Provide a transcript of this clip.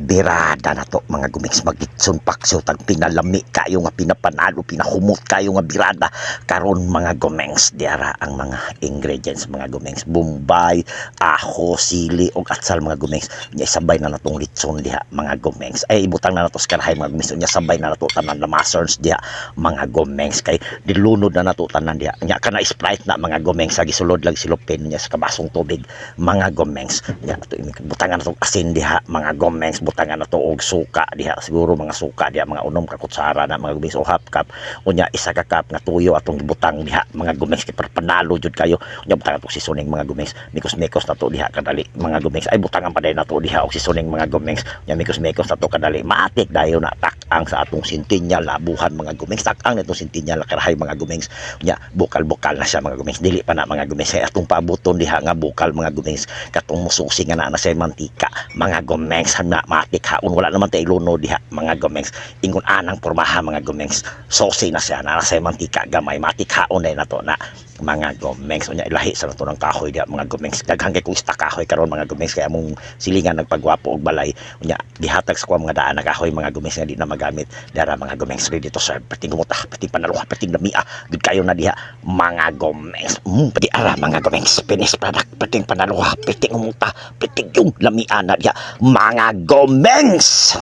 birada na to mga gumings magitson paksyo tag pinalami kayo nga pinapanalo pinahumot kayo nga birada. Karon mga gumengs diara ang mga ingredients mga gumengs bombay aho sili ug atsal mga gumengs nya sabay na natong litson diha mga gumengs ay ibutang na nato sa karahay mga gumengs nya sabay na nato tanan na masters diha mga gumengs kay dilunod na nato tanan diha. Nya kana sprite na mga gumengs sa gisulod lang silupin nya sa kabasong tubig mga gumengs nya ato butangan na natong asin diha mga gumengs butangan na to og suka diha. Siguro mga suka diha mga unom ka kutsara na mga gumengs o half cup unya isa ka cup nga tuyo atong gibutang diha mga gumengs kay panalo jud kayo. Unya butangan to seasoning mga gumengs mikos-mikos na to diha kadali mga gumengs ay butangan pa day na to diha og seasoning mga gumengs unya mikos-mikos na to kadali. Matik dayo na tak ang sa atong sintinya labuhan mga gumengs tak ang nitong sintinya lakarahay mga gumengs unya bukal-bukal na siya mga gumengs dili pa na mga gumengs kay atong pabuton diha nga bukal mga gumengs katong mususi nga na na sa mantika mga gumengs hangna matik haon wala naman tay luno diha mga gumengs ingon anang pormaha mga gumengs sosi na siya na sa mantika gamay matik haon na to na mga gumengs unya ilahi sa nato ng kahoy diha mga gumengs daghang kay kung ista kahoy karon mga gumengs kaya among silingan nagpagwapo og balay unya gihatag sa kuha mga daan na kahoy mga gumengs nga di na magamit dara mga gumengs ready to serve. Pating gumuta pating panaluha pating lamia gid kayo na diha mga gumengs mm, pati ara mga gumengs finish product pating panaluha pating umuta pating yung lamia na diha mga gumengs